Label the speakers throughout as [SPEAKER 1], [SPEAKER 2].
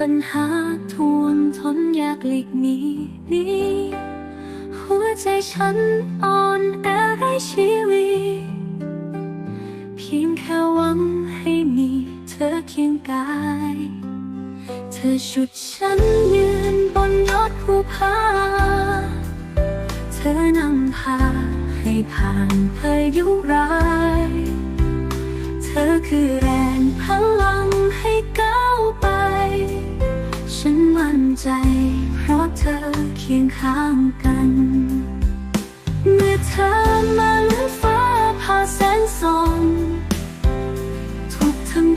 [SPEAKER 1] ปัญหาทวงทนอยากหลีกหนีหนีหัวใจฉันอ่อนแอไรชีวิตเพียงแค่หวังให้มีเธอเคียงกาย อชุดฉันยืนบนยอดภูผา เธอนำพาให้ผ่านพายุร้าย เธอคือแรงพลังให้ก้าวไป ฉันมั่นใจเพราะเธอเคียงข้างกัน เมื่อเธอมา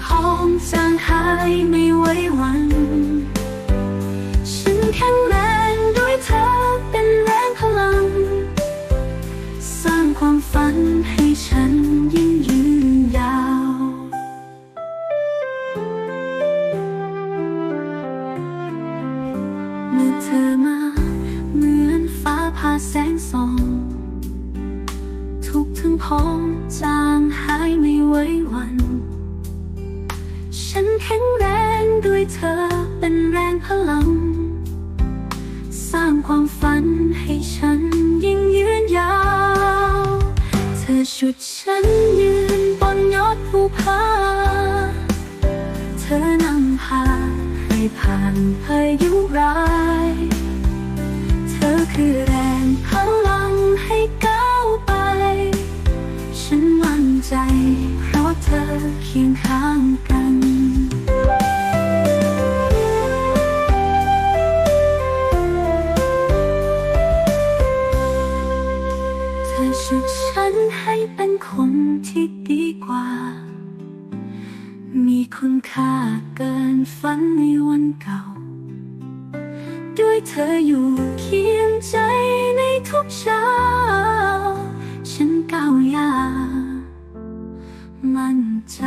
[SPEAKER 1] ทั้องจางหายไม่ไวหวัน ฉันแข็งแรงด้วยเธอเป็นแรงพลัง สร้างความฝันให้ฉันยิ่งยืนยาว เมื่อเธอมา เหมือนฟ้าผ่าแสงส่องทุกทั้งพ้องจางหายไม่ไวหวันฉัน เธอเป็นแรงพลัง สร้างความฝันให้ฉันยิ่งยืนยาว เธอชุดฉันยืนบนยอดภูผาเธอนำพาให้ผ่านพายุร้าย เธอคือแรงพลังให้ก้าวไป ฉันมั่นใจเพราะเธอเคียงข้างกัน็นคนที่ดีกว่า มีคุณค่าเกินฝันในวันเก่า ด้วยเธออยู่เคียงใจในทุกเช้า ฉันก้าวยามั่นใจ